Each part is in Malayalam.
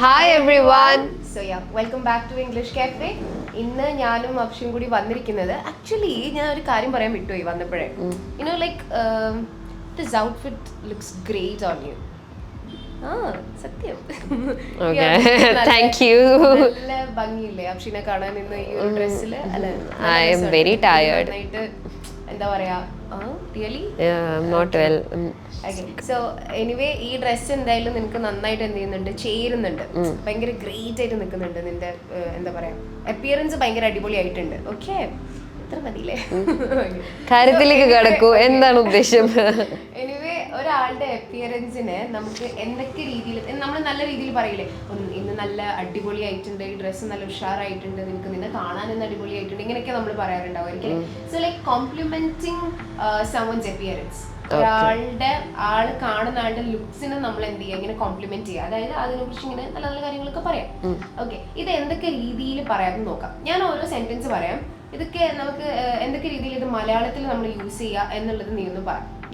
Hi everyone so ya welcome back to English cafe ഇന്ന് ഞാനും അപ്ഷയും കൂടി വന്നിരിക്കുന്നത്. ആക്ച്വലി ഞാൻ ഒരു കാര്യം പറയാൻ വിട്ടുപോയി വന്നപ്പോഴേ. You know like this outfit looks great on you ആ സത്യം. നല്ല- ഭംഗിയില്ലേ അക്ഷിനെ കാണാൻ ഇന്ന് ഈ ഒരു ഡ്രസ്സിൽ അല്ല I am very tired. എന്താ പറയാ really not well so anyway ഈ ഡ്രസ്സ് എന്തായാലും നിനക്ക് നന്നായിട്ട് എന്ത് ചെയ്യുന്നുണ്ട്? ചേരുന്നുണ്ട്. ഭയങ്കര ഗ്രേറ്റ് ആയിട്ട് നിൽക്കുന്നുണ്ട് നിന്റെ എന്താ പറയാ അപ്പിയറൻസ് ഭയങ്കര അടിപൊളിയായിട്ടുണ്ട്. ഓക്കെ ഇത്ര മതിയില്ലേ? കാര്യത്തിലേക്ക് കടക്കൂ. എന്താണ് ഉദ്ദേശം? അപ്പിയറൻസിന് നമുക്ക് എന്തൊക്കെ രീതിയിൽ നമ്മൾ നല്ല രീതിയിൽ പറയില്ലേ ഇന്ന് നല്ല അടിപൊളിയായിട്ടുണ്ട് ഈ ഡ്രസ്സ് നല്ല ഉഷാറായിട്ടുണ്ട് നിനക്ക് നിന്നെ കാണാൻ ഇന്ന് അടിപൊളിയായിട്ടുണ്ട് ഇങ്ങനെയൊക്കെ നമ്മൾ പറയാറുണ്ടാവും ഒരിക്കലും. So like complimenting someone's appearance ഒരാളുടെ ആൾ കാണുന്ന ആളുടെ ലുക്സിനെ നമ്മൾ എന്ത് ചെയ്യുക ഇങ്ങനെ കോംപ്ലിമെന്റ് ചെയ്യുക. അതായത് അതിനെ കുറിച്ച് ഇങ്ങനെ നല്ല നല്ല കാര്യങ്ങളൊക്കെ പറയാം. ഓക്കെ ഇത് എന്തൊക്കെ രീതിയിൽ പറയാമെന്ന് നോക്കാം. ഞാൻ ഓരോ സെന്റൻസ് പറയാം. ഇതൊക്കെ നമുക്ക് എന്തൊക്കെ രീതിയിൽ ഇത് മലയാളത്തിൽ നമ്മൾ യൂസ് ചെയ്യുക എന്നുള്ളത് നീ ഒന്ന്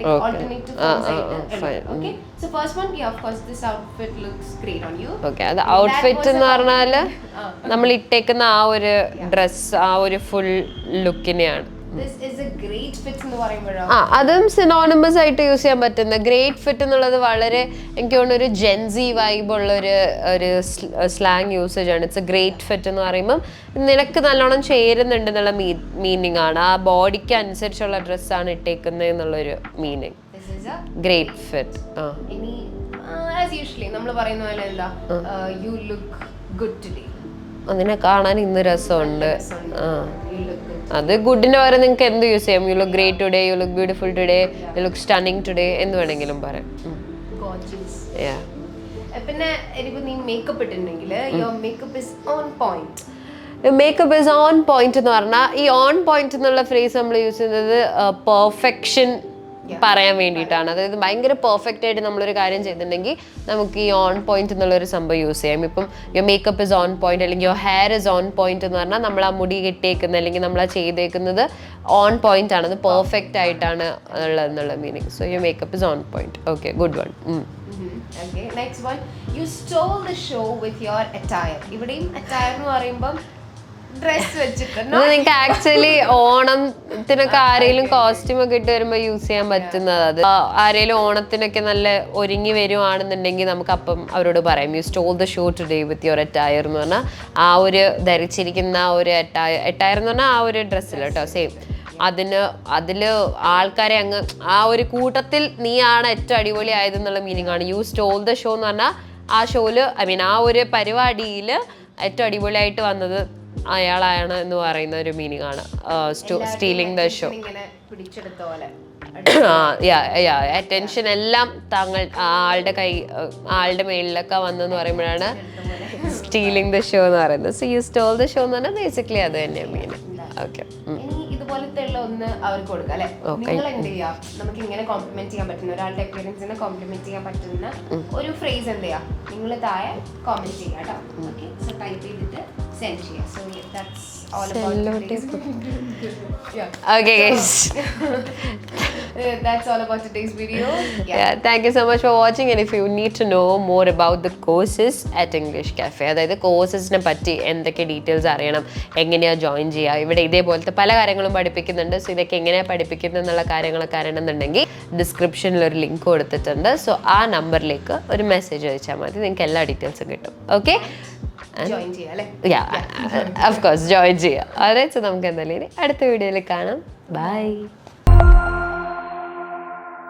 പറ Okay. ഓൾട്ടർനേറ്റീവ് ആ, ആ, ആ, fine. Okay so first one ya of course this outfit looks great on you okay അത് ഔട്ട്ഫിറ്റ് എന്ന് പറഞ്ഞാൽ നമ്മൾ ഇട്ടേക്കുന്ന ആ ഒരു ഡ്രസ് ആ ഒരു ഫുൾ ലുക്കിനെയാണ് ആ അതും സിനോണിമസ് ആയിട്ട് യൂസ് ചെയ്യാൻ പറ്റുന്ന ഗ്രേറ്റ് ഫിറ്റ് എന്നുള്ളത് വളരെ എനിക്ക് തോന്നുന്നു ഒരു ജെൻസി വൈബ് ഉള്ള ഒരു ഒരു സ്ലാങ് യൂസേജ് ആണ്. ഇറ്റ്സ് എ ഗ്രേറ്റ് ഫിറ്റ് എന്ന് പറയുമ്പം നിനക്ക് നല്ലോണം ചേരുന്നുണ്ട് എന്നുള്ള മീനിങ് ആണ്. ആ ബോഡിക്ക് അനുസരിച്ചുള്ള ഡ്രസ്സാണ് ഇട്ടേക്കുന്നത് എന്നുള്ളൊരു മീനിങ് ഗ്രേറ്റ് ഫിറ്റ് ആ. നമ്മൾ പറയുന്ന പോലെ എന്താ? യു ലുക്ക് ഗുഡ് ടുഡേ അതിനെ കാണാൻ ഇന്ന് രസമുണ്ട്. ആ. അത് ഗുഡിന് പകരം നിങ്ങൾക്ക് എന്ത് യൂസ് ചെയ്യാം? You look great today you look beautiful today you look stunning today എന്ന് വേണമെങ്കിലും പറയാം. പിന്നെ എനിക്ക് നീ makeup ഇട്ടിട്ടുണ്ടെങ്കിൽ your makeup is on point makeup is on point എന്ന് പറഞ്ഞാൽ ഈ ഓൺ പോയിന്റ് എന്നുള്ള ഫ്രേസ് നമ്മൾ യൂസ് ചെയ്യുന്നത് പെർഫെക്ഷൻ പറയാൻ വേണ്ടിയിട്ടാണ്. അതായത് ഭയങ്കര പെർഫെക്റ്റ് ആയിട്ട് നമ്മളൊരു കാര്യം ചെയ്തിട്ടുണ്ടെങ്കിൽ നമുക്ക് ഈ ഓൺ പോയിന്റ് എന്നുള്ള ഒരു സംഭവം യൂസ് ചെയ്യാം. ഇപ്പം your makeup is on point അല്ലെങ്കിൽ your hair is on point എന്ന് പറഞ്ഞാൽ നമ്മൾ ആ മുടി കെട്ടിയേക്കുന്നത് അല്ലെങ്കിൽ നമ്മൾ ആ ചെയ്തേക്കുന്നത് ഓൺ പോയിന്റ് ആണ്. അത് പെർഫെക്റ്റ് ആയിട്ടാണ് ഉള്ളത് എന്നുള്ള meaning so your makeup is on point okay good one next one you stole the show with your attire ഇവിടെയും അറ്റയർ എന്ന് പറയുമ്പോൾ ഡ്രസ് നിങ്ങൾക്ക് ആക്ച്വലി ഓണത്തിനൊക്കെ ആരെങ്കിലും കോസ്റ്റ്യൂം ഒക്കെ ഇട്ട് വരുമ്പോൾ യൂസ് ചെയ്യാൻ പറ്റുന്നത് അത്. ആരെങ്കിലും ഓണത്തിനൊക്കെ നല്ല ഒരുങ്ങി വരുവാണെന്നുണ്ടെങ്കിൽ നമുക്ക് അപ്പം അവരോട് പറയാം. You stole the show today with your attire എന്ന് പറഞ്ഞാൽ ആ ഒരു ധരിച്ചിരിക്കുന്ന ആ ഒരു അറ്റയർ അറ്റയർ എന്ന് പറഞ്ഞാൽ ആ ഒരു ഡ്രസ്സിൽ കേട്ടോ സെയിം അതിന് അതിൽ ആൾക്കാരെ അങ്ങ് ആ ഒരു കൂട്ടത്തിൽ നീയാണ് ഏറ്റവും അടിപൊളി ആയതെന്നുള്ള മീനിങ് ആണ്. യു സ്റ്റോൾ ദ ഷോ എന്ന് പറഞ്ഞാൽ ആ ഷോയിൽ ഐ മീൻ ആ ഒരു പരിപാടിയിൽ ഏറ്റവും അടിപൊളിയായിട്ട് വന്നത് അയാളാണ് എന്ന് പറയുന്ന ഒരു മീനിങ് ആണ് സ്റ്റീലിംഗ് ദ ഷോ അറ്റൻഷൻ എല്ലാം താങ്കൾ ആളുടെ കൈ ആളുടെ മേളിലൊക്കെ വന്നെന്ന് പറയുമ്പോഴാണ് സ്റ്റീലിംഗ് ദ ഷോ എന്ന് പറയുന്നത്. So you stole the show എന്ന് പറഞ്ഞാൽ ബേസിക്കലി അത് തന്നെയാണ് മീൻ. ഓക്കെ ഇനി ഉള്ള ഒന്ന് അവർക്ക് കൊടുക്കാം അല്ലെ? നിങ്ങൾ എന്ത് ചെയ്യാം നമുക്ക് ഇങ്ങനെ കോംപ്ലിമെന്റ് ചെയ്യാൻ പറ്റുന്ന ഒരാളുടെ അപ്പിയറൻസിനെ കോംപ്ലിമെന്റ് ചെയ്യാൻ പറ്റുന്ന ഒരു ഫ്രേസ് എന്ത് ചെയ്യാം നിങ്ങൾ താഴെ കോമെന്റ് ചെയ്യാം കേട്ടോ. ഓക്കെ സോ ടൈപ്പ് ചെയ്തിട്ട് സെൻഡ് ചെയ്യാം. So that's all okay guys all about today's video. Yeah. Yeah, thank you so much for watching. And if you need to know more about the courses at English Cafe, അതായത് കോഴ്സസിനെ പറ്റി എന്തൊക്കെ ഡീറ്റെയിൽസ് അറിയണം എങ്ങനെയാണ് ജോയിൻ ചെയ്യുക ഇവിടെ ഇതേപോലത്തെ പല കാര്യങ്ങളും പഠിപ്പിക്കുന്നുണ്ട്. സോ ഇതൊക്കെ എങ്ങനെയാണ് പഠിപ്പിക്കുന്നത് എന്നുള്ള കാര്യങ്ങളൊക്കെ അറിയണമെന്നുണ്ടെങ്കിൽ ഡിസ്ക്രിപ്ഷനിൽ ഒരു ലിങ്ക് കൊടുത്തിട്ടുണ്ട്. സോ ആ നമ്പറിലേക്ക് ഒരു മെസ്സേജ് അയച്ചാൽ മതി നിങ്ങൾക്ക് എല്ലാ ഡീറ്റെയിൽസും കിട്ടും. ഓക്കെ ചെയ്യാം ഓഫ് കോഴ്സ് ജോയിൻ ചെയ്യുക. അതായത് നമുക്ക് എന്തായാലും അടുത്ത വീഡിയോയിൽ കാണാം. Bye